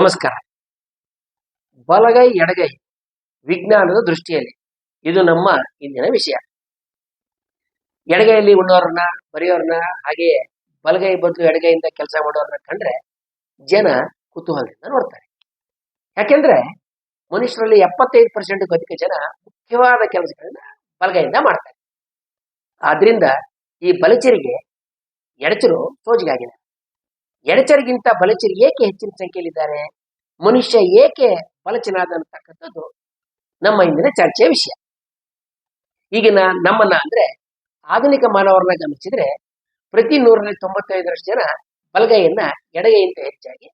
ನಮಸ್ಕಾರ. ಬಲಗೈ, ಎಡಗೈ ವಿಜ್ಞಾನದ ದೃಷ್ಟಿಯಲ್ಲಿ ಇದು ನಮ್ಮ ಇಂದಿನ ವಿಷಯ. ಎಡಗೈಯಲ್ಲಿ ಉಣ್ಣೋರನ್ನ ಬರೆಯೋರನ್ನ ಹಾಗೆಯೇ ಬಲಗೈ ಬದಲು ಎಡಗೈಯಿಂದ ಕೆಲಸ ಮಾಡೋರನ್ನ ಕಂಡ್ರೆ ಜನ ಕುತೂಹಲದಿಂದ ನೋಡ್ತಾರೆ. ಯಾಕೆಂದ್ರೆ ಮನುಷ್ಯರಲ್ಲಿ ಎಪ್ಪತ್ತೈದು ಪರ್ಸೆಂಟ್ ಅಧಿಕ ಜನ ಮುಖ್ಯವಾದ ಕೆಲಸಗಳನ್ನ ಬಲಗೈಯಿಂದ ಮಾಡ್ತಾರೆ. ಆದ್ರಿಂದ ಈ ಬಲಚರಿಗೆ ಎಡಚರು ಸೋಜಿಗಾಗಿದೆ ಎಡಚರಿಗಿಂತ ಬಲಚರಿ ಏಕೆ ಹೆಚ್ಚಿನ ಸಂಖ್ಯೆಯಲ್ಲಿದ್ದಾರೆ? ಮನುಷ್ಯ ಏಕೆ ಬಲಚನಾದ ಅಂತಕ್ಕಂಥದ್ದು ನಮ್ಮ ಇಂದಿನ ಚರ್ಚೆಯ ವಿಷಯ. ಈಗಿನ ನಮ್ಮನ್ನ ಅಂದ್ರೆ ಆಧುನಿಕ ಮಾನವರನ್ನ ಗಮನಿಸಿದ್ರೆ ಪ್ರತಿ ನೂರಲ್ಲಿ ತೊಂಬತ್ತೈದರಷ್ಟು ಜನ ಬಲಗೈಯನ್ನ ಎಡಗೈಯಿಂದ ಹೆಚ್ಚಾಗಿ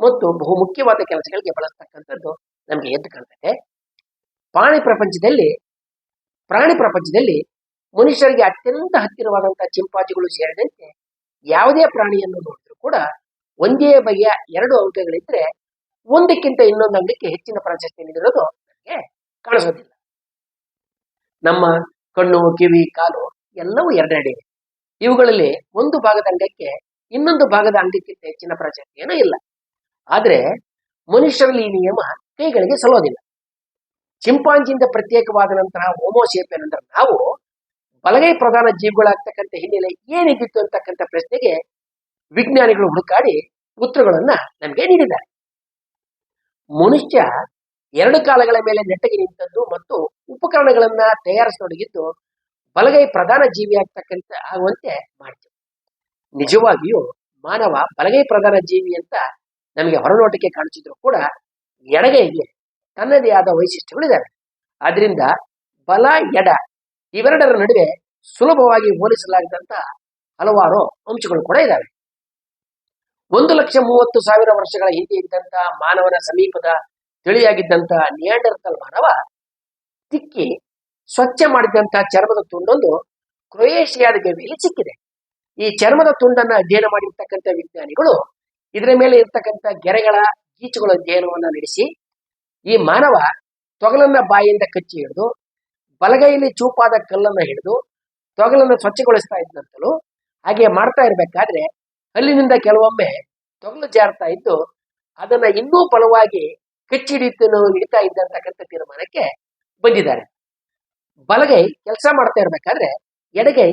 ಮತ್ತು ಬಹು ಮುಖ್ಯವಾದ ಕೆಲಸಗಳಿಗೆ ಬಳಸ್ತಕ್ಕಂಥದ್ದು ನಮಗೆ ಎದ್ದು ಕಾಣ್ತದೆ ಪ್ರಾಣಿ ಪ್ರಪಂಚದಲ್ಲಿ ಪ್ರಾಣಿ ಪ್ರಪಂಚದಲ್ಲಿ ಮನುಷ್ಯರಿಗೆ ಅತ್ಯಂತ ಹತ್ತಿರವಾದಂತಹ ಚಿಂಪಾಜಿಗಳು ಸೇರಿದಂತೆ ಯಾವುದೇ ಪ್ರಾಣಿಯನ್ನು ನೋಡಿದ್ರು ಕೂಡ ಒಂದೇ ಬಗೆಯ ಎರಡು ಅಂಕಗಳಿದ್ರೆ ಒಂದಕ್ಕಿಂತ ಇನ್ನೊಂದು ಅಂಗಕ್ಕೆ ಹೆಚ್ಚಿನ ಪ್ರಾಶಸ್ತ್ಯ ನೀಡಿರೋದು ನಮಗೆ ಕಾಣಿಸೋದಿಲ್ಲ. ನಮ್ಮ ಕಣ್ಣು, ಕಿವಿ, ಕಾಲು ಎಲ್ಲವೂ ಎರಡೆರಡೆ. ಇವೆ ಇವುಗಳಲ್ಲಿ ಒಂದು ಭಾಗದ ಅಂಗಕ್ಕೆ ಇನ್ನೊಂದು ಭಾಗದ ಅಂಗಕ್ಕಿಂತ ಹೆಚ್ಚಿನ ಪ್ರಾಶಸ್ತ್ಯ ಇಲ್ಲ. ಆದ್ರೆ ಮನುಷ್ಯರಲ್ಲಿ ಈ ನಿಯಮ ಕೈಗಳಿಗೆ ಸಲ್ಲೋದಿಲ್ಲ. ಚಿಂಪಾಂಜಿಯಿಂದ ಪ್ರತ್ಯೇಕವಾದಂತಹ ಹೋಮೋಸೇಪಿಯನ್ ಅಂದ್ರೆ ನಾವು ಬಲಗೈ ಪ್ರಧಾನ ಜೀವಿಗಳಾಗ್ತಕ್ಕಂಥ ಹಿನ್ನೆಲೆ ಏನಿದ್ದಿತ್ತು ಅಂತಕ್ಕಂಥ ಪ್ರಶ್ನೆಗೆ ವಿಜ್ಞಾನಿಗಳು ಹುಡುಕಾಡಿ ಉತ್ತರಗಳನ್ನ ನಮಗೆ ನೀಡಿದ್ದಾರೆ. ಮನುಷ್ಯ ಎರಡು ಕಾಲಗಳ ಮೇಲೆ ನೆಟ್ಟಗೆ ನಿಂತದ್ದು ಮತ್ತು ಉಪಕರಣಗಳನ್ನ ತಯಾರಿಸತೊಡಗಿದ್ದು ಬಲಗೈ ಪ್ರಧಾನ ಜೀವಿ ಆಗ್ತಕ್ಕಂತ ಆಗುವಂತೆ ಮಾಡಿತು. ನಿಜವಾಗಿಯೂ ಮಾನವ ಬಲಗೈ ಪ್ರಧಾನ ಜೀವಿ ಅಂತ ನಮಗೆ ಹೊರನೋಟಕ್ಕೆ ಕಾಣಿಸಿದ್ರು ಕೂಡ ಎಡಗೈಗೆ ತನ್ನದೇ ಆದ ವೈಶಿಷ್ಟ್ಯಗಳಿದ್ದಾವೆ. ಆದ್ರಿಂದ ಬಲ, ಎಡ ಇವೆರಡರ ನಡುವೆ ಸುಲಭವಾಗಿ ಹೋಲಿಸಲಾಗದಂತ ಹಲವಾರು ಅಂಶಗಳು ಕೂಡ ಇದ್ದಾವೆ. ಒಂದು ಲಕ್ಷ ಮೂವತ್ತು ಸಾವಿರ ವರ್ಷಗಳ ಹಿಂದೆ ಇದ್ದಂತ ಮಾನವನ ಸಮೀಪದ ತಿಳಿಯಾಗಿದ್ದಂತಹ ನಿಯಾಂಡರ್ತಲ್ ಮಾನವ ತಿಕ್ಕಿ ಸ್ವಚ್ಛ ಮಾಡಿದಂತಹ ಚರ್ಮದ ತುಂಡೊಂದು ಕ್ರೊಯೇಷಿಯಾದ ಗವಿಯಲ್ಲಿ ಸಿಕ್ಕಿದೆ. ಈ ಚರ್ಮದ ತುಂಡನ್ನ ಅಧ್ಯಯನ ಮಾಡಿರ್ತಕ್ಕಂಥ ವಿಜ್ಞಾನಿಗಳು ಇದರ ಮೇಲೆ ಇರ್ತಕ್ಕಂಥ ಗೆರೆಗಳ ಗೀಚುಗಳ ಅಧ್ಯಯನವನ್ನ ನಡೆಸಿ, ಈ ಮಾನವ ತೊಗಲನ್ನ ಬಾಯಿಯಿಂದ ಕಚ್ಚಿ ಹಿಡಿದು, ಬಲಗೈಯಲ್ಲಿ ಚೂಪಾದ ಕಲ್ಲನ್ನ ಹಿಡಿದು, ತೊಗಲನ್ನು ಸ್ವಚ್ಛಗೊಳಿಸ್ತಾ ಇದ್ದಂತಲೂ ಹಾಗೆ ಮಾಡ್ತಾ ಇರ್ಬೇಕಾದ್ರೆ ಹಲ್ಲಿನಿಂದ ಕೆಲವೊಮ್ಮೆ ತೊಗಲು ಜಾರ್ತಾ ಇದ್ದು, ಅದನ್ನ ಇನ್ನೂ ಫಲವಾಗಿ ಕಚ್ಚಿಡಿತ ಹಿಡಿತು ಇದ್ದಂತಕ್ಕಂಥ ತೀರ್ಮಾನಕ್ಕೆ ಬಂದಿದ್ದಾರೆ. ಬಲಗೈ ಕೆಲಸ ಮಾಡ್ತಾ ಇರ್ಬೇಕಾದ್ರೆ, ಎಡಗೈ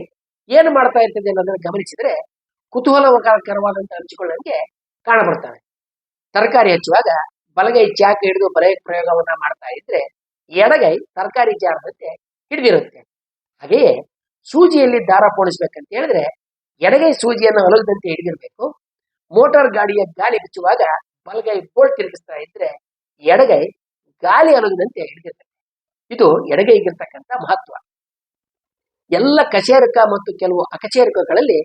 ಏನು ಮಾಡ್ತಾ ಇರ್ತದೆ ಅನ್ನೋದನ್ನ ಗಮನಿಸಿದ್ರೆ ಕುತೂಹಲಕರವಾದಂತಹ ಹಂಚಿಕೊಳ್ಳಂಗೆ ಕಾಣಬರ್ತವೆ. ತರಕಾರಿ ಹಚ್ಚುವಾಗ ಬಲಗೈ ಚಾಕ್ ಹಿಡಿದು ಬಲಗೈ ಪ್ರಯೋಗವನ್ನ ಮಾಡ್ತಾ ಇದ್ರೆ, ಎಡಗೈ ತರಕಾರಿ ಜಾರದಂತೆ ಹಿಡಿದಿರುತ್ತೆ. ಹಾಗೆಯೇ ಸೂಜಿಯಲ್ಲಿ ದಾರ ಪೋಣಿಸ್ಬೇಕಂತ ಹೇಳಿದ್ರೆ ಎಡಗೈ ಸೂಜಿಯನ್ನು ಅಲಗದಂತೆ ಹಿಡಿದಿರಬೇಕು. ಮೋಟಾರ್ ಗಾಡಿಯ ಗಾಳಿ ಬಿಚ್ಚುವಾಗ ಬಲಗೈ ಬೋಲ್ಟ್ ತಿರುಗಿಸ್ತಾ ಇದ್ರೆ ಎಡಗೈ ಗಾಳಿ ಅಲಗದಂತೆ ಹಿಡಿದಿರ್ತದೆ. ಇದು ಎಡಗೈಗಿರ್ತಕ್ಕಂಥ ಮಹತ್ವ. ಎಲ್ಲ ಕಚೇರಕ ಮತ್ತು ಕೆಲವು ಅಕಚೇರಕಗಳಲ್ಲಿ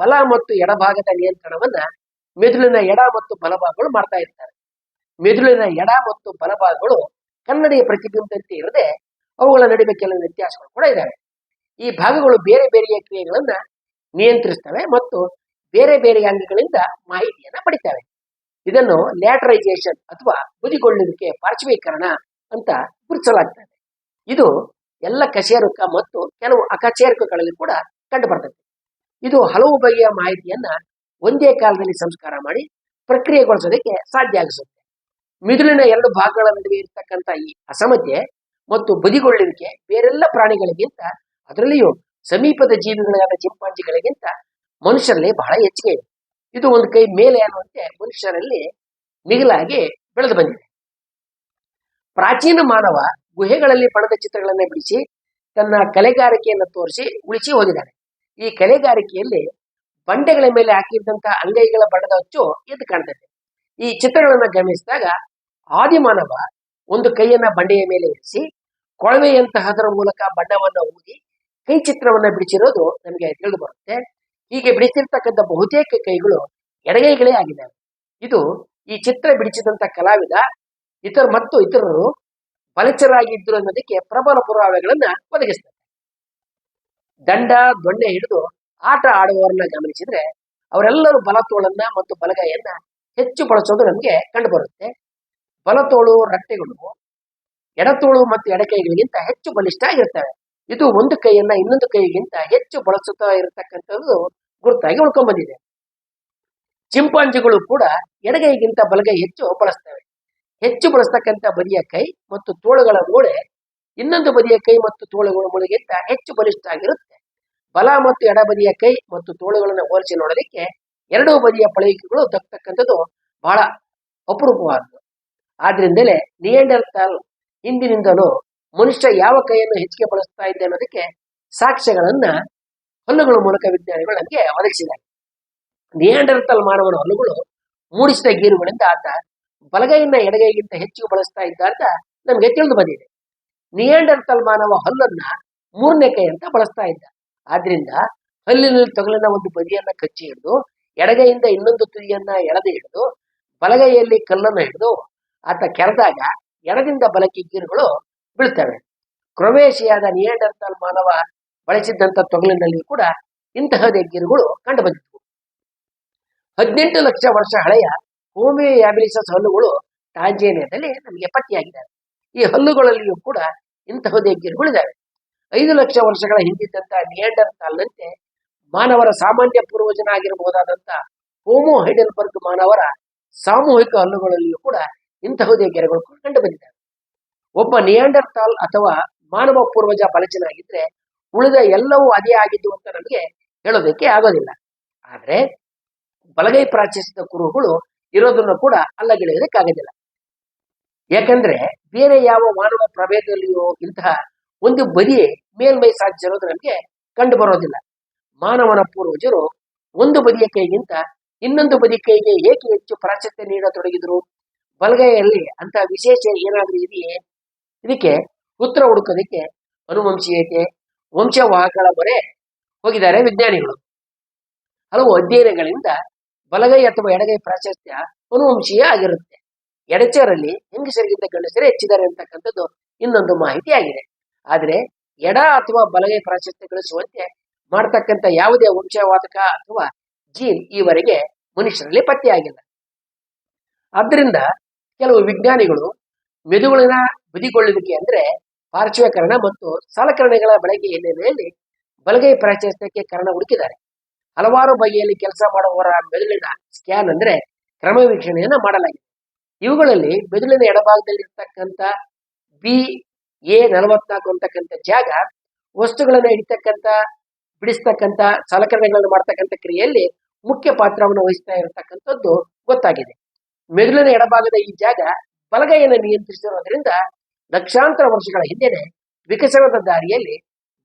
ಬಲ ಮತ್ತು ಎಡಭಾಗದ ನಿಯಂತ್ರಣವನ್ನ ಮೆದುಳಿನ ಎಡ ಮತ್ತು ಬಲಭಾಗಗಳು ಮಾಡ್ತಾ ಇರ್ತಾರೆ. ಮೆದುಳಿನ ಎಡ ಮತ್ತು ಬಲಭಾಗಗಳು ಕನ್ನಡಿಯ ಪ್ರತಿಬಿಂಬದಂತೆ ಇರದೆ ಅವುಗಳ ನಡುವೆ ಕೆಲವು ವ್ಯತ್ಯಾಸಗಳು ಕೂಡ ಇದ್ದಾವೆ ಈ ಭಾಗಗಳು ಬೇರೆ ಬೇರೆಯ ಕ್ರಿಯೆಗಳನ್ನ ನಿಯಂತ್ರಿಸ್ತವೆ ಮತ್ತು ಬೇರೆ ಬೇರೆ ಅಂಗಗಳಿಂದ ಮಾಹಿತಿಯನ್ನ ಪಡಿತವೆ. ಇದನ್ನು ಲ್ಯಾಟರೈಸೇಷನ್ ಅಥವಾ ಬುದಿಗೊಳ್ಳುವಿಕೆ, ಪಾರ್ಶ್ವೀಕರಣ ಅಂತ ಗುರುತಿಸಲಾಗ್ತದೆ. ಇದು ಎಲ್ಲ ಕಶೇರುಕ ಮತ್ತು ಕೆಲವು ಅಕಚೇರುಕಗಳಲ್ಲಿ ಕೂಡ ಕಂಡು ಬರ್ತದೆ ಇದು ಹಲವು ಬಗೆಯ ಮಾಹಿತಿಯನ್ನ ಒಂದೇ ಕಾಲದಲ್ಲಿ ಸಂಸ್ಕಾರ ಮಾಡಿ ಪ್ರಕ್ರಿಯೆಗೊಳಿಸೋದಕ್ಕೆ ಸಾಧ್ಯ ಆಗಿಸುತ್ತೆ. ಮಿದುಳಿನ ಎರಡು ಭಾಗಗಳ ನಡುವೆ ಇರತಕ್ಕಂಥ ಈ ಅಸಮತೆ ಮತ್ತು ಬದಿಗೊಳ್ಳುವಿಕೆ ಬೇರೆಲ್ಲ ಪ್ರಾಣಿಗಳಿಗಿಂತ ಅದರಲ್ಲಿಯೂ ಸಮೀಪದ ಜೀವಿಗಳಾದ ಚಿಂಪಾಂಜಿಗಳಿಗಿಂತ ಮನುಷ್ಯರಲ್ಲಿ ಬಹಳ ಹೆಚ್ಚಿಗೆ ಇದೆ. ಇದು ಒಂದು ಕೈ ಮೇಲೆ ಅನ್ನುವಂತೆ ಮನುಷ್ಯರಲ್ಲಿ ಮಿಗಿಲಾಗಿ ಬೆಳೆದು ಬಂದಿದೆ. ಪ್ರಾಚೀನ ಮಾನವ ಗುಹೆಗಳಲ್ಲಿ ಪಡೆದ ಚಿತ್ರಗಳನ್ನು ಬಿಡಿಸಿ ತನ್ನ ಕಲೆಗಾರಿಕೆಯನ್ನು ತೋರಿಸಿ ಉಳಿಸಿ ಹೋಗಿದ್ದಾನೆ ಈ ಕಲೆಗಾರಿಕೆಯಲ್ಲಿ ಬಂಡೆಗಳ ಮೇಲೆ ಹಾಕಿದ್ದಂತಹ ಅಂಗೈಗಳ ಬಣ್ಣದ ಅಚ್ಚು ಎದ್ದು ಕಾಣ್ತದೆ. ಈ ಚಿತ್ರಗಳನ್ನು ಗಮನಿಸಿದಾಗ ಆದಿಮಾನವ ಒಂದು ಕೈಯನ್ನ ಬಂಡೆಯ ಮೇಲೆ ಇರಿಸಿ ಕೊಳವೆಯಂತಹದರ ಮೂಲಕ ಬಣ್ಣವನ್ನು ಊದಿ ಕೈ ಚಿತ್ರವನ್ನ ಬಿಡಿಸಿರೋದು ನಮಗೆ ತಿಳಿದು ಬರುತ್ತೆ. ಹೀಗೆ ಬಿಡಿಸಿರ್ತಕ್ಕಂಥ ಬಹುತೇಕ ಕೈಗಳು ಎಡಗೈಗಳೇ ಆಗಿದೆ ಇದು ಈ ಚಿತ್ರ ಬಿಡಿಸಿದಂತ ಕಲಾವಿದ, ಇತರ ಮತ್ತು ಇತರರು ಬಲಚರಾಗಿದ್ದರು ಅನ್ನೋದಕ್ಕೆ ಪ್ರಬಲ ಪುರಾವೆಗಳನ್ನ ಒದಗಿಸ್ತಾರೆ. ದಂಡ, ದೊಣ್ಣೆ ಹಿಡಿದು ಆಟ ಆಡುವವರನ್ನ ಗಮನಿಸಿದ್ರೆ ಅವರೆಲ್ಲರೂ ಬಲತೋಳನ್ನ ಮತ್ತು ಬಲಗೈಯನ್ನ ಹೆಚ್ಚು ಬಳಸೋದು ನಮಗೆ ಕಂಡು ಬರುತ್ತೆ ಬಲತೋಳು ರಟ್ಟೆಗಳು ಎಡತೋಳು ಮತ್ತು ಎಡಕೈಗಳಿಗಿಂತ ಹೆಚ್ಚು ಬಲಿಷ್ಠ ಆಗಿರ್ತವೆ. ಇದು ಒಂದು ಕೈಯನ್ನ ಇನ್ನೊಂದು ಕೈಗಿಂತ ಹೆಚ್ಚು ಬಳಸುತ್ತಾ ಇರತಕ್ಕಂಥದ್ದು ಗುರುತಾಗಿ ಉಳ್ಕೊಂಡ್ಬಂದಿದೆ ಚಿಂಪಾಂಜಿಗಳು ಕೂಡ ಎಡಗೈಗಿಂತ ಬಲಗೈ ಹೆಚ್ಚು ಬಳಸ್ತವೆ. ಹೆಚ್ಚು ಬಳಸ್ತಕ್ಕಂಥ ಬದಿಯ ಕೈ ಮತ್ತು ತೋಳುಗಳ ಮೂಳೆ ಇನ್ನೊಂದು ಬದಿಯ ಕೈ ಮತ್ತು ತೋಳುಗಳ ಮೂಳೆಗಿಂತ ಹೆಚ್ಚು ಬಲಿಷ್ಠ ಆಗಿರುತ್ತೆ ಬಲ ಮತ್ತು ಎಡ ಬದಿಯ ಕೈ ಮತ್ತು ತೋಳುಗಳನ್ನು ಹೋಲಿಸಿ ನೋಡಲಿಕ್ಕೆ ಎರಡೂ ಬದಿಯ ಪಳಿಕೆಗಳು ದಕ್ಕತಕ್ಕಂಥದ್ದು ಬಹಳ ಅಪರೂಪವಾದದ್ದು ಆದ್ರಿಂದಲೇ ನಿಯಂಡರ್ತಾಲ್ ಹಿಂದಿನಿಂದಲೂ ಮನುಷ್ಯ ಯಾವ ಕೈಯನ್ನು ಹೆಚ್ಚಿಗೆ ಬಳಸ್ತಾ ಇದ್ದೆ ಅನ್ನೋದಕ್ಕೆ ಸಾಕ್ಷ್ಯಗಳನ್ನ ಹಲ್ಲುಗಳ ಮೂಲಕ ವಿಜ್ಞಾನಿಗಳು ನಮಗೆ ಒದಗಿಸಿದ್ದಾರೆ. ನಿಯಾಂಡರ್ತಲ್ ಮಾನವನ ಹಲ್ಲುಗಳು ಮೂಡಿಸಿದ ಗೀರುಗಳಿಂದ ಆತ ಬಲಗೈಯನ್ನ ಎಡಗೈಗಿಂತ ಹೆಚ್ಚು ಬಳಸ್ತಾ ಇದ್ದ ಅಂತ ನಮಗೆ ತಿಳಿದು ಬಂದಿದೆ. ನಿಯಾಂಡರ್ತಲ್ ಮಾನವ ಹಲ್ಲನ್ನ ಮೂರನೇ ಕೈ ಅಂತ ಬಳಸ್ತಾ ಇದ್ದ. ಆದ್ರಿಂದ ಹಲ್ಲಿನಲ್ಲಿ ತಗಲಿನ ಒಂದು ಬದಿಯನ್ನ ಕಚ್ಚಿ ಹಿಡಿದು, ಎಡಗೈಯಿಂದ ಇನ್ನೊಂದು ತುದಿಯನ್ನ ಎಳೆದು ಹಿಡಿದು, ಬಲಗೈಯಲ್ಲಿ ಕಲ್ಲನ್ನು ಹಿಡಿದು ಆತ ಕೆರೆದಾಗ ಎಡದಿಂದ ಬಲಕ್ಕೆ ಗೀರುಗಳು ಬೀಳ್ತವೆ. ಕ್ರೊವೇಷಿಯಾದ ನಿಯಂಡರ್ತಲ್ ಮಾನವ ಬಳಸಿದ್ದಂಥ ತೊಗಲಿನಲ್ಲಿ ಕೂಡ ಇಂತಹದೇ ಗಿರುಗಳು ಕಂಡು ಬಂದಿತ್ತು ಹದಿನೆಂಟು ಲಕ್ಷ ವರ್ಷ ಹಳೆಯ ಹೋಮಿಯಾಬಿಲಿಸಸ್ ಹಲ್ಲುಗಳು ತಾಂಜೇನಿಯಾದಲ್ಲಿ ನಮಗೆ ಪತ್ತೆಯಾಗಿದ್ದಾವೆ. ಈ ಹಲ್ಲುಗಳಲ್ಲಿಯೂ ಕೂಡ ಇಂತಹದೇ ಗಿರುಗಳಿದ್ದಾವೆ ಐದು ಲಕ್ಷ ವರ್ಷಗಳ ಹಿಂದಿದ್ದಂತ ನಿಯಾಂಡರ್ತಾಲ್ನಂತೆ ಮಾನವರ ಸಾಮಾನ್ಯ ಪೂರ್ವಜನ ಆಗಿರಬಹುದಾದಂತ ಹೋಮೋ ಹೈಡಲ್ಬರ್ಗ್ ಮಾನವರ ಸಾಮೂಹಿಕ ಹಲ್ಲುಗಳಲ್ಲಿಯೂ ಕೂಡ ಇಂತಹುದೇ ಗೆರೆಗಳು ಕಂಡು ಬಂದಿದ್ದಾವೆ ಒಬ್ಬ ನಿಯಾಂಡರ್ತಾಲ್ ಅಥವಾ ಮಾನವ ಪೂರ್ವಜ ಬಲಚನಾಗಿದ್ರೆ ಉಳಿದ ಎಲ್ಲವೂ ಅದೇ ಆಗಿದ್ದು ಅಂತ ನಮಗೆ ಹೇಳೋದಕ್ಕೆ ಆಗೋದಿಲ್ಲ. ಆದ್ರೆ ಬಲಗೈ ಪ್ರಾಚ್ಯದ ಕುರುಹುಗಳು ಇರೋದನ್ನು ಕೂಡ ಅಲ್ಲಗಿಳಿಯೋದಕ್ಕಾಗೋದಿಲ್ಲ ಯಾಕಂದ್ರೆ ಬೇರೆ ಯಾವ ಮಾನವ ಪ್ರಭೇದದಲ್ಲಿಯೂ ಇಂತಹ ಒಂದು ಬದಿ ಮೇಲ್ಮೈ ಸಾಧಿಸಿರೋದು ನಮಗೆ ಕಂಡು ಬರೋದಿಲ್ಲ. ಮಾನವನ ಪೂರ್ವಜರು ಒಂದು ಬದಿಯ ಕೈಗಿಂತ ಇನ್ನೊಂದು ಬದಿ ಕೈಗೆ ಏಕೆ ಹೆಚ್ಚು ಪ್ರಾಶಸ್ತ್ಯ ನೀಡತೊಡಗಿದ್ರು? ಬಲಗೈಯಲ್ಲಿ ಅಂತ ವಿಶೇಷ ಏನಾದ್ರೂ ಇದೆಯೇ? ಇದಕ್ಕೆ ಉತ್ತರ ಹುಡುಕೋದಕ್ಕೆ ಅನುವಂಶೀಯತೆ ವಂಶವಾಹಕಗಳ ಮೊರೆ ಹೋಗಿದ್ದಾರೆ ವಿಜ್ಞಾನಿಗಳು. ಹಲವು ಅಧ್ಯಯನಗಳಿಂದ ಬಲಗೈ ಅಥವಾ ಎಡಗೈ ಪ್ರಾಶಸ್ತ್ಯ ಅನುವಂಶೀಯ ಆಗಿರುತ್ತೆ. ಎಡಚರಲ್ಲಿ ಹೆಂಗಸರಿಗಿಂತ ಗಂಡಸರೇ ಹೆಚ್ಚಿದ್ದಾರೆ ಅಂತಕ್ಕಂಥದ್ದು ಇನ್ನೊಂದು ಮಾಹಿತಿ ಆಗಿದೆ ಆದರೆ ಎಡ ಅಥವಾ ಬಲಗೈ ಪ್ರಾಶಸ್ತ್ಯ ಗಳಿಸುವಂತೆ ಮಾಡ್ತಕ್ಕಂಥ ಯಾವುದೇ ವಂಶವಾದಕ ಅಥವಾ ಜೀನ್ ಈವರೆಗೆ ಮನುಷ್ಯರಲ್ಲಿ ಪತ್ತೆಯಾಗಿಲ್ಲ. ಆದ್ದರಿಂದ ಕೆಲವು ವಿಜ್ಞಾನಿಗಳು ಮೆದುಳಿನ ಬದಿಗೊಳ್ಳುವಿಕೆ ಅಂದ್ರೆ ಪಾರ್ಶ್ವೀಕರಣ ಮತ್ತು ಸಲಕರಣೆಗಳ ಬಳಕೆ ಹಿನ್ನೆಲೆಯಲ್ಲಿ ಬಲಗೈ ಪ್ರಾಚಸ್ತ್ಯಕ್ಕೆ ಕಾರಣ ಹುಡುಕಿದ್ದಾರೆ. ಹಲವಾರು ಬಗೆಯಲ್ಲಿ ಕೆಲಸ ಮಾಡುವವರ ಮೆದುಳಿನ ಸ್ಕ್ಯಾನ್ ಅಂದ್ರೆ ಕ್ರಮವೀಕ್ಷಣೆಯನ್ನ ಮಾಡಲಾಗಿದೆ. ಇವುಗಳಲ್ಲಿ ಮೆದುಳಿನ ಎಡಭಾಗದಲ್ಲಿರ್ತಕ್ಕಂಥ ಬಿ ಎ ನಲವತ್ನಾಲ್ಕು ಅಂತಕ್ಕಂಥ ಜಾಗ, ವಸ್ತುಗಳನ್ನು ಹಿಡಿತಕ್ಕಂಥ, ಬಿಡಿಸ್ತಕ್ಕಂಥ, ಸಲಕರಣೆಗಳನ್ನು ಮಾಡ್ತಕ್ಕಂಥ ಕ್ರಿಯೆಯಲ್ಲಿ ಮುಖ್ಯ ಪಾತ್ರವನ್ನು ವಹಿಸ್ತಾ ಇರತಕ್ಕಂಥದ್ದು ಗೊತ್ತಾಗಿದೆ. ಮೆದುಳಿನ ಎಡಭಾಗದ ಈ ಜಾಗ ಬಲಗೈಯನ್ನು ನಿಯಂತ್ರಿಸಿರೋದ್ರಿಂದ ಲಕ್ಷಾಂತರ ವರ್ಷಗಳ ಹಿಂದೆನೆ ವಿಕಸನದ ದಾರಿಯಲ್ಲಿ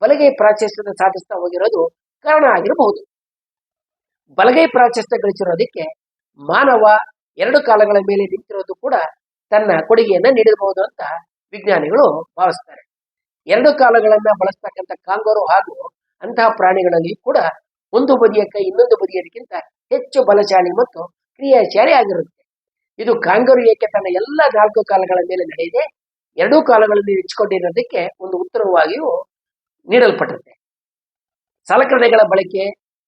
ಬಲಗೈ ಪ್ರಾಚಸ್ತ್ಯ ಸಾಧಿಸ್ತಾ ಹೋಗಿರೋದು ಕಾರಣ ಆಗಿರಬಹುದು. ಬಲಗೈ ಪ್ರಾಚಸ್ತ್ಯ ಗಳಿಸಿರೋದಕ್ಕೆ ಮಾನವ ಎರಡು ಕಾಲಗಳ ಮೇಲೆ ನಿಂತಿರೋದು ಕೂಡ ತನ್ನ ಕೊಡುಗೆಯನ್ನ ನೀಡಿರಬಹುದು ಅಂತ ವಿಜ್ಞಾನಿಗಳು ಭಾವಿಸ್ತಾರೆ. ಎರಡು ಕಾಲಗಳನ್ನ ಬಳಸ್ತಕ್ಕಂಥ ಕಾಂಗರು ಹಾಗೂ ಅಂತಹ ಪ್ರಾಣಿಗಳಲ್ಲಿ ಕೂಡ ಒಂದು ಬದಿಯ ಕೈ ಇನ್ನೊಂದು ಬದಿಯದಕ್ಕಿಂತ ಹೆಚ್ಚು ಬಲಶಾಲಿ ಮತ್ತು ಕ್ರಿಯಾಶಾಲಿ ಆಗಿರುತ್ತೆ. ಇದು ಕಾಂಗರು ಏಕೆ ತನ್ನ ಎಲ್ಲ ನಾಲ್ಕು ಕಾಲಗಳ ಮೇಲೆ ನಡೆಯದೆ, ಎರಡೂ ಕಾಲಗಳಲ್ಲಿ ಹೆಚ್ಚಿಕೊಂಡಿರೋದಕ್ಕೆ ಒಂದು ಉತ್ತರವಾಗಿಯೂ ನೀಡಲ್ಪಟ್ಟಿದೆ. ಸಲಕರಣೆಗಳ ಬಳಕೆ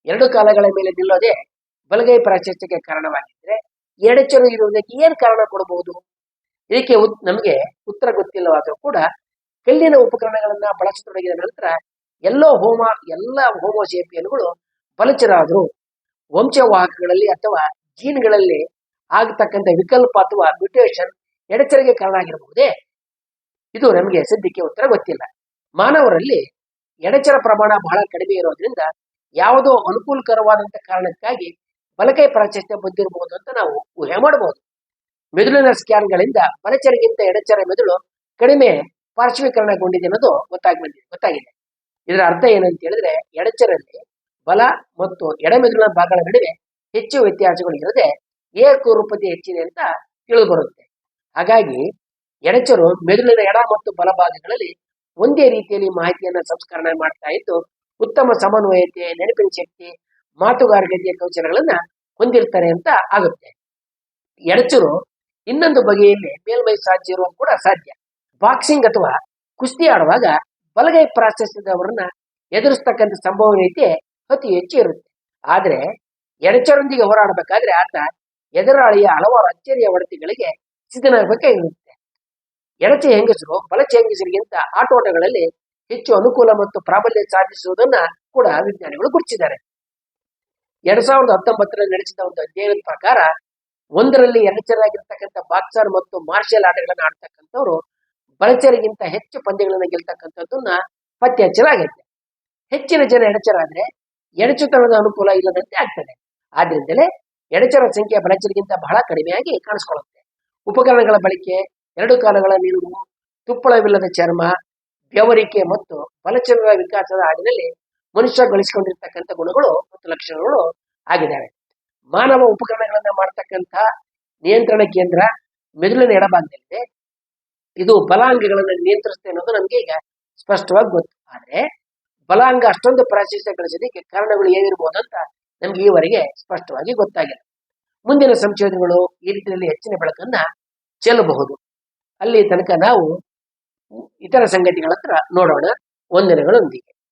ಎರಡು ಕಾಲಗಳ ಮೇಲೆ ನಿಲ್ಲೋದೇ ಬಲಗೈ ಪ್ರಾಶಸ್ತ್ಯಕ್ಕೆ ಕಾರಣವಾಗಿದ್ರೆ ಎಡಚರು ಇರುವುದಕ್ಕೆ ಏನ್ ಕಾರಣ ಕೊಡಬಹುದು? ಇದಕ್ಕೆ ನಮಗೆ ಉತ್ತರ ಗೊತ್ತಿಲ್ಲವಾದರೂ ಕೂಡ, ಕಲ್ಲಿನ ಉಪಕರಣಗಳನ್ನ ಬಳಸತೊಡಗಿದ ನಂತರ ಎಲ್ಲೋ ಹೋಮ, ಎಲ್ಲ ಹೋಮೋಸೇಪಿಯನ್ಗಳು ಬಲಚರಾದ್ರು. ವಂಶವಾಹಕಗಳಲ್ಲಿ ಅಥವಾ ಜೀನ್ಗಳಲ್ಲಿ ಆಗತಕ್ಕಂಥ ವಿಕಲ್ಪ ಅಥವಾ ಮ್ಯೂಟೇಷನ್ ಎಡಚರಿಗೆ ಕಾರಣ ಆಗಿರಬಹುದೇ? ಇದು ನಮಗೆ ಸದ್ಯಕ್ಕೆ ಉತ್ತರ ಗೊತ್ತಿಲ್ಲ. ಮಾನವರಲ್ಲಿ ಎಡಚರ ಪ್ರಮಾಣ ಬಹಳ ಕಡಿಮೆ ಇರೋದ್ರಿಂದ ಯಾವುದೋ ಅನುಕೂಲಕರವಾದಂತ ಕಾರಣಕ್ಕಾಗಿ ಬಲಕೈ ಪ್ರಾಚಸ್ತ್ಯ ಬಂದಿರಬಹುದು ಅಂತ ನಾವು ಊಹೆ ಮಾಡಬಹುದು. ಮೆದುಳಿನ ಸ್ಕ್ಯಾನ್ಗಳಿಂದ ಬಲಚರಿಗಿಂತ ಎಡಚರ ಮೆದುಳು ಕಡಿಮೆ ಪಾರ್ಶ್ವೀಕರಣಗೊಂಡಿದೆ ಅನ್ನೋದು ಗೊತ್ತಾಗಿ ಗೊತ್ತಾಗಿದೆ. ಇದರ ಅರ್ಥ ಏನಂತ ಹೇಳಿದ್ರೆ ಎಡಚರಲ್ಲಿ ಬಲ ಮತ್ತು ಎಡಮೆದುಳಿನ ಭಾಗಗಳ ನಡುವೆ ಹೆಚ್ಚು ವ್ಯತ್ಯಾಸಗಳು ಇರದೆ ಏಕರೂಪತೆ ಹೆಚ್ಚಿದೆ ಅಂತ ತಿಳಿದು ಬರುತ್ತೆ ಹಾಗಾಗಿ ಎಡಚರು ಮೆದುಳಿನ ಎಡ ಮತ್ತು ಬಲಭಾಗಗಳಲ್ಲಿ ಒಂದೇ ರೀತಿಯಲ್ಲಿ ಮಾಹಿತಿಯನ್ನ ಸಂಸ್ಕರಣೆ ಮಾಡ್ತಾ ಇದ್ದು, ಉತ್ತಮ ಸಮನ್ವಯತೆ, ನೆನಪಿನ ಶಕ್ತಿ ಮಾತುಗಾರಿಕೆಯ ಕೌಶಲಗಳನ್ನ ಹೊಂದಿರ್ತಾರೆ ಅಂತ ಆಗುತ್ತೆ. ಎಡಚರು ಇನ್ನೊಂದು ಬಗೆಯಲ್ಲಿ ಮೇಲ್ಮೈ ಸಾಧ್ಯ ಇರುವ ಕೂಡ ಸಾಧ್ಯ. ಬಾಕ್ಸಿಂಗ್ ಅಥವಾ ಕುಸ್ತಿ ಆಡುವಾಗ ಬಲಗೈ ಪ್ರಾಶಸ್ತ್ಯದವರನ್ನ ಎದುರಿಸ್ತಕ್ಕಂಥ ಸಂಭವನೀಯತೆ ಅತಿ ಹೆಚ್ಚು ಇರುತ್ತೆ. ಆದ್ರೆ ಎಡಚರೊಂದಿಗೆ ಹೋರಾಡಬೇಕಾದ್ರೆ ಆತ ಎದುರಾಳಿಯ ಹಲವಾರು ಅಚ್ಚರಿಯ ಒಡತಿಗಳಿಗೆ ಸಿದ್ಧನಾಗಬೇಕಾಗಿರುತ್ತೆ ಎಡಚೆ ಹೆಂಗಸರು, ಬಲಚೆ ಹೆಂಗಸರಿಗಿಂತ ಆಟೋಟಗಳಲ್ಲಿ ಹೆಚ್ಚು ಅನುಕೂಲ ಮತ್ತು ಪ್ರಾಬಲ್ಯ ಸಾಧಿಸುವುದನ್ನ ಕೂಡ ವಿಜ್ಞಾನಿಗಳು ಗುರುತಿಸಿದ್ದಾರೆ. ಎರಡ್ ಸಾವಿರದ ಹತ್ತೊಂಬತ್ತರಲ್ಲಿ ನಡೆಸಿದ ಒಂದು ಅಧ್ಯಯನದ ಪ್ರಕಾರ, ಒಂದರಲ್ಲಿ ಎಡಚರಾಗಿರ್ತಕ್ಕಂಥ ಬಾಕ್ಸರ್ ಮತ್ತು ಮಾರ್ಷಲ್ ಆಟಗಳನ್ನು ಆಡ್ತಕ್ಕಂಥವ್ರು ಬಳಚರಿಗಿಂತ ಹೆಚ್ಚು ಪಂದ್ಯಗಳನ್ನು ಗೆಲ್ತಕ್ಕಂಥದ್ದನ್ನ ಪತ್ತೆ ಹಚ್ಚಲಾಗೈತೆ ಹೆಚ್ಚಿನ ಜನ ಎಡಚರಾದ್ರೆ ಎಡಚುತನದ ಅನುಕೂಲ ಇಲ್ಲದಂತೆ ಆಗ್ತದೆ. ಆದ್ರಿಂದಲೇ ಎಡಚರ ಸಂಖ್ಯೆ ಬಳಚರಿಗಿಂತ ಬಹಳ ಕಡಿಮೆಯಾಗಿ ಕಾಣಿಸ್ಕೊಳ್ಳುತ್ತೆ. ಉಪಕರಣಗಳ ಬಳಕೆ, ಎರಡು ಕಾಲಗಳ ನೀರು, ತುಪ್ಪಳವಿಲ್ಲದ ಚರ್ಮ, ಬೆವರಿಕೆ ಮತ್ತು ಬಲಚಲನ ವಿಕಾಸದ ಹಾಡಿನಲ್ಲಿ ಮನುಷ್ಯ ಗಳಿಸಿಕೊಂಡಿರ್ತಕ್ಕಂಥ ಗುಣಗಳು ಮತ್ತು ಲಕ್ಷಣಗಳು ಆಗಿದ್ದಾವೆ. ಮಾನವ ಉಪಕರಣಗಳನ್ನ ಮಾಡ್ತಕ್ಕಂಥ ನಿಯಂತ್ರಣ ಕೇಂದ್ರ ಮೆದುಳಿನ ಎಡಭಾಗದಲ್ಲಿದೆ. ಇದು ಬಲಾಂಗಗಳನ್ನು ನಿಯಂತ್ರಿಸುತ್ತೆ ಅನ್ನೋದು ನಮ್ಗೆ ಈಗ ಸ್ಪಷ್ಟವಾಗಿ ಗೊತ್ತು. ಆದ್ರೆ ಬಲಾಂಗ ಅಷ್ಟೊಂದು ಪ್ರಾಶಸ್ತ್ಯ ಗಳಿಸೋದಕ್ಕೆ ಕಾರಣಗಳು ಏನಿರ್ಬೋದು ಅಂತ ನಮ್ಗೆ ಈವರೆಗೆ ಸ್ಪಷ್ಟವಾಗಿ ಗೊತ್ತಾಗಿಲ್ಲ ಮುಂದಿನ ಸಂಶೋಧನೆಗಳು ಈ ರೀತಿಯಲ್ಲಿ ಹೆಚ್ಚಿನ ಬೆಳಕನ್ನ ಚೆಲ್ಲಬಹುದು. ಅಲ್ಲಿ ತನಕ ನಾವು ಇತರ ಸಂಗತಿಗಳ ಹತ್ರ ನೋಡೋಣ, ವಂದನೆಗಳೊಂದಿಗೆ.